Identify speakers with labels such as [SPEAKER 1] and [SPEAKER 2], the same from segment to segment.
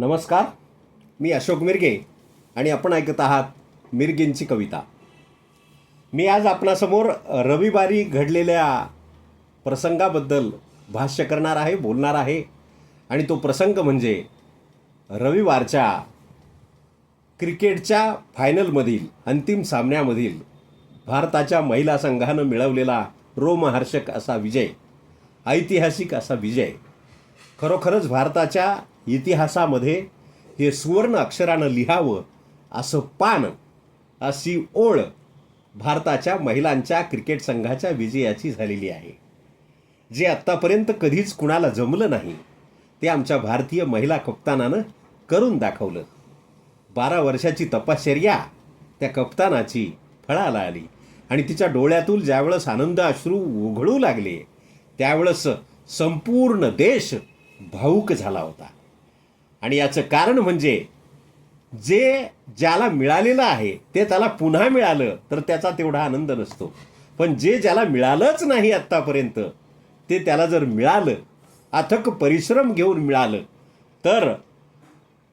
[SPEAKER 1] नमस्कार मी अशोक मिरगे आणि आपण ऐकत आहात मिरगेंची कविता. मी आज आपणासमोर रविवारी घडलेल्या प्रसंगाबद्दल भाष्य करणार आहे बोलणार आहे आणि तो प्रसंग म्हणजे रविवारच्या क्रिकेटच्या फायनलमधील अंतिम सामन्यामधील भारताच्या महिला संघानं मिळवलेला रोमहर्षक असा विजय ऐतिहासिक असा विजय. खरोखरच भारताच्या इतिहासामध्ये हे सुवर्ण अक्षरानं लिहावं असं पान अशी ओळ भारताच्या महिलांच्या क्रिकेट संघाच्या विजयाची झालेली आहे. जे आत्तापर्यंत कधीच कुणाला जमलं नाही ते आमच्या भारतीय महिला कप्तानानं करून दाखवलं. बारा वर्षाची तपश्चर्या त्या कप्तानाची फळाला आली आणि तिच्या डोळ्यातून ज्यावेळेस आनंद अश्रू उघडू लागले त्यावेळेस संपूर्ण देश भाऊक झाला होता. आणि याचं कारण म्हणजे जे ज्याला मिळालेलं आहे ते त्याला पुन्हा मिळालं तर त्याचा तेवढा आनंद नसतो. पण जे ज्याला मिळालंच नाही आत्तापर्यंत ते त्याला जर मिळालं अथक परिश्रम घेऊन मिळालं तर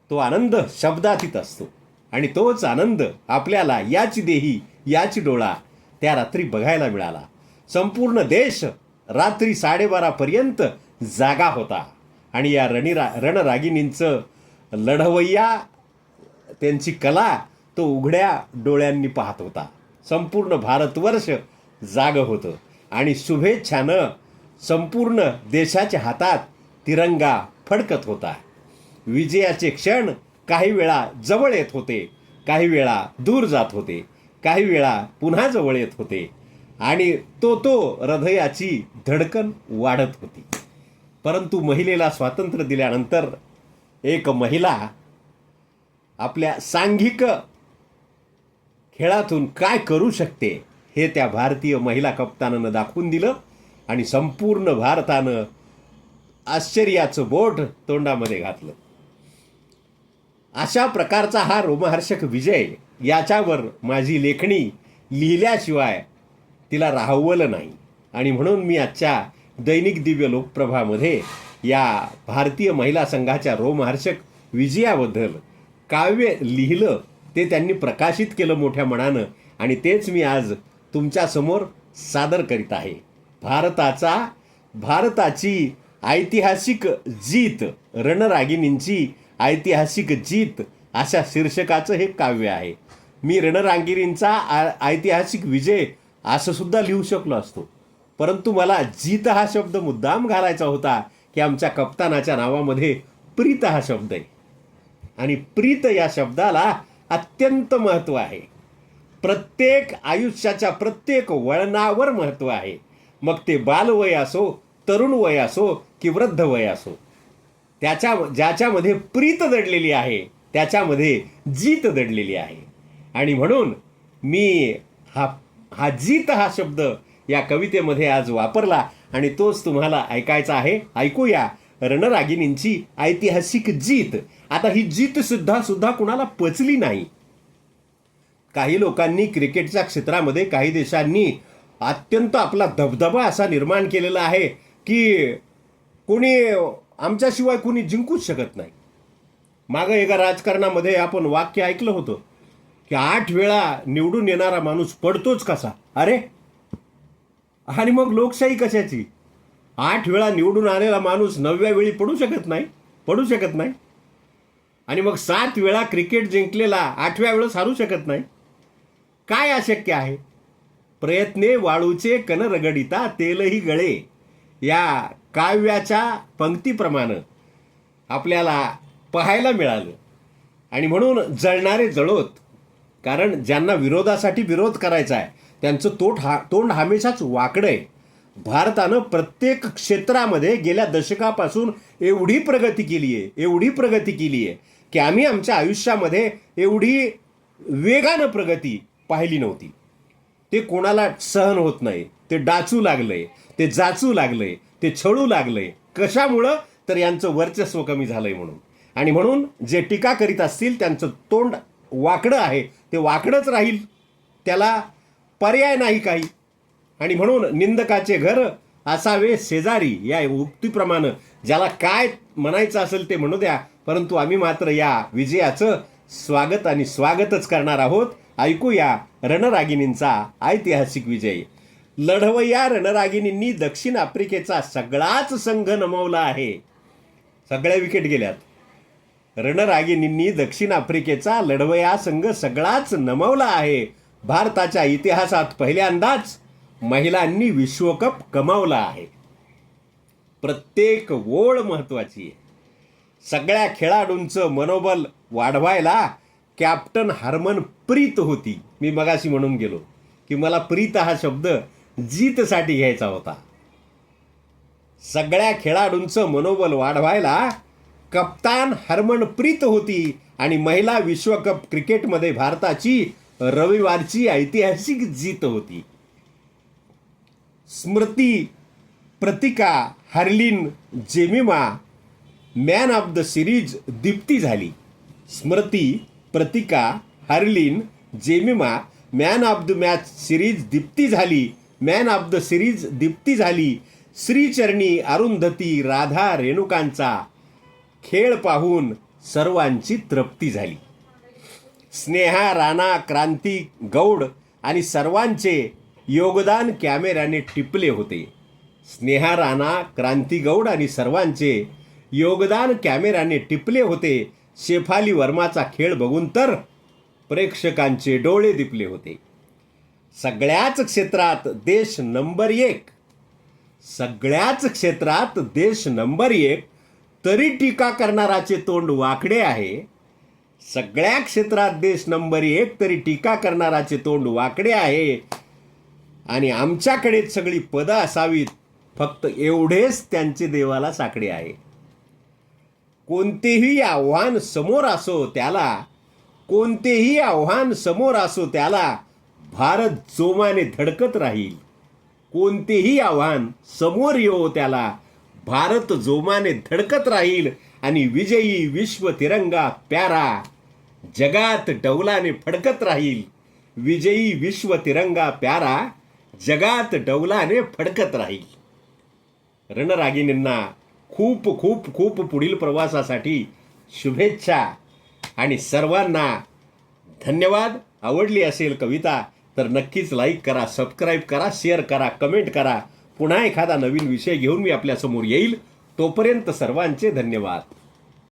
[SPEAKER 1] तो आनंद शब्दातीत असतो. आणि तोच आनंद आपल्याला याची देही याची डोळा त्या रात्री बघायला मिळाला. संपूर्ण देश रात्री साडेबारापर्यंत जागा होता. आणि या रणिरा रणरागिणींचं लढवय्या त्यांची कला तो उघड्या डोळ्यांनी पाहत होता. संपूर्ण भारतवर्ष जाग होतं. आणि शुभेच्छानं संपूर्ण देशाच्या हातात तिरंगा फडकत होता. विजयाचे क्षण काही वेळा जवळ येत होते काही वेळा दूर जात होते काही वेळा पुन्हा जवळ येत होते. आणि तो तो हृदयाची धडकन वाढत होती. परंतु महिलेला स्वातंत्र्य दिल्यानंतर एक महिला आपल्या सांघिक खेळातून काय करू शकते हे त्या भारतीय महिला कप्तानानं दाखवून दिलं आणि संपूर्ण भारतानं आश्चर्याचं बोट तोंडामध्ये घातलं. अशा प्रकारचा हा रोमहर्षक विजय याच्यावर माझी लेखणी लिहिल्याशिवाय तिला राहवलं नाही. आणि म्हणून मी आजच्या दैनिक दिव्य लोकप्रभामध्ये या भारतीय महिला संघाच्या रोमहर्षक विजयाबद्दल काव्य लिहिलं ते त्यांनी प्रकाशित केलं मोठ्या मनानं. आणि तेच मी आज तुमच्यासमोर सादर करीत आहे. भारताचा भारताची ऐतिहासिक जीत रणरागिणींची ऐतिहासिक जीत अशा शीर्षकाचं हे काव्य आहे. मी रणरागिणींचा आ- ऐतिहासिक विजय असं सुद्धा लिहू शकलो असतो. परंतु मला जीत हा शब्द मुद्दाम घालायचा होता की आमच्या कप्तानाच्या नावामध्ये प्रीत हा शब्द आहे. आणि प्रीत या शब्दाला अत्यंत महत्त्व आहे. प्रत्येक आयुष्याच्या प्रत्येक वळणावर महत्त्व आहे. मग ते बालवय असो तरुण वय असो की वृद्ध वय असो. त्याच्या ज्याच्यामध्ये प्रीत दडलेली आहे त्याच्यामध्ये जीत दडलेली आहे. आणि म्हणून मी हा हा जीत हा शब्द या कवितेमध्ये आज वापरला आणि तोच तुम्हाला ऐकायचा आहे. ऐकूया रणरागिणींची ऐतिहासिक जीत. आता ही जीत सुद्धा सुद्धा कुणाला पचली नाही. काही लोकांनी क्रिकेटच्या क्षेत्रामध्ये काही देशांनी अत्यंत आपला धबधबा असा निर्माण केलेला आहे की कोणी आमच्याशिवाय कोणी जिंकूच शकत नाही. मागं एका राजकारणामध्ये आपण वाक्य ऐकलं होतं की आठ वेळा निवडून येणारा माणूस पडतोच कसा? अरे आणि मग लोकशाही कशाची? आठ वेळा निवडून आलेला माणूस नवव्या वेळी पडू शकत नाही पडू शकत नाही. आणि मग सात वेळा क्रिकेट जिंकलेला आठव्या वेळेस हारू शकत नाही. काय अशक्य आहे? प्रयत्ने वाळूचे कन रगडिता तेलही गळे. या काव्याच्या पंक्तीप्रमाणे आपल्याला पाहायला मिळालं. आणि म्हणून जळणारे जळोत कारण ज्यांना विरोधासाठी विरोध करायचा आहे त्यांचं तोट हा तोंड हमेशाच वाकडं आहे. भारतानं प्रत्येक क्षेत्रामध्ये गेल्या दशकापासून एवढी प्रगती केली आहे एवढी प्रगती केली आहे की आम्ही आमच्या आयुष्यामध्ये एवढी वेगानं प्रगती पाहिली नव्हती. ते कोणाला सहन होत नाही ते डाचू लागलंय ते जाचू लागलंय ते छळू लागलंय. कशामुळं? तर यांचं वर्चस्व कमी झालंय म्हणून. आणि म्हणून जे टीका करीत असतील त्यांचं तोंड वाकडं आहे ते वाकडंच राहील. त्याला पर्याय नाही काही. आणि म्हणून निंदकाचे घर असावे शेजारी या उक्तीप्रमाणे. ज्याला काय म्हणायचं असेल ते म्हणू द्या. परंतु आम्ही मात्र या विजयाचं स्वागत आणि स्वागतच करणार आहोत. ऐकूया रणरागिणींचा ऐतिहासिक विजय. लढवय्या रणरागिणींनी दक्षिण आफ्रिकेचा सगळाच संघ नमवला आहे. सगळ्या विकेट गेल्यात. रणरागिणींनी दक्षिण आफ्रिकेचा लढवया संघ सगळाच नमवला आहे. भारताच्या इतिहासात पहिल्यांदाच महिलांनी विश्वकप कमावला आहे. प्रत्येक ओळ महत्वाची आहे. सगळ्या खेळाडूंचं मनोबल वाढवायला कॅप्टन हरमन प्रीत होती. मी मगाशी म्हणून गेलो की मला प्रीत हा शब्द जीतसाठी घ्यायचा होता. सगळ्या खेळाडूंचं मनोबल वाढवायला कप्तान हरमनप्रीत होती आणि महिला विश्वकप क्रिकेटमध्ये भारताची रविवारची ऐतिहासिक जीत होती. Smriti Pratika Harleen Jemimah man of the series Deepti झाली. Smriti Pratika Harleen Jemimah man of the match series Deepti झाली. Man of the series Deepti झाली. श्रीचरणी अरुंधती राधा रेणुकांचा खेळ पाहून सर्वांची तृप्ती झाली. स्नेहा राणा क्रांती गौड आणि सर्वांचे योगदान कॅमेऱ्याने टिपले होते. स्नेहा राणा क्रांती गौड आणि सर्वांचे योगदान कॅमेऱ्याने टिपले होते. शेफाली वर्माचा खेळ बघून तर प्रेक्षकांचे डोळे दिपले होते. सगळ्याच क्षेत्रात देश नंबर एक. सगळ्याच क्षेत्रात देश नंबर एक. तरी टीका करणाराचे तोंड वाकडे आहे. सगळ्या क्षेत्रात देश नंबर एक तरी टीका करणाराचे तोंड वाकडे आहे. आणि आमच्याकडेच सगळी पदं असावीत फक्त एवढेच त्यांचे देवाला साकडे आहे. कोणतेही आव्हान समोर असो त्याला कोणतेही आव्हान समोर असो त्याला भारत जोमाने धडकत राहील. कोणतेही आव्हान समोर येऊ त्याला भारत जोमाने धडकत राहील. आणि विजयी विश्व तिरंगा प्यारा. जगात डौलाने फडकत राहील. विजयी विश्व तिरंगा प्यारा जगात डौलाने फडकत राहील. रणरागिणींना खूप खूप खूप पुढील प्रवासासाठी शुभेच्छा. आणि सर्वांना धन्यवाद. आवडली असेल कविता तर नक्कीच लाईक करा सबस्क्राईब करा शेअर करा कमेंट करा. पुन्हा एखादा नवीन विषय घेऊन मी आपल्यासमोर येईल. तोपर्यंत सर्वांचे धन्यवाद.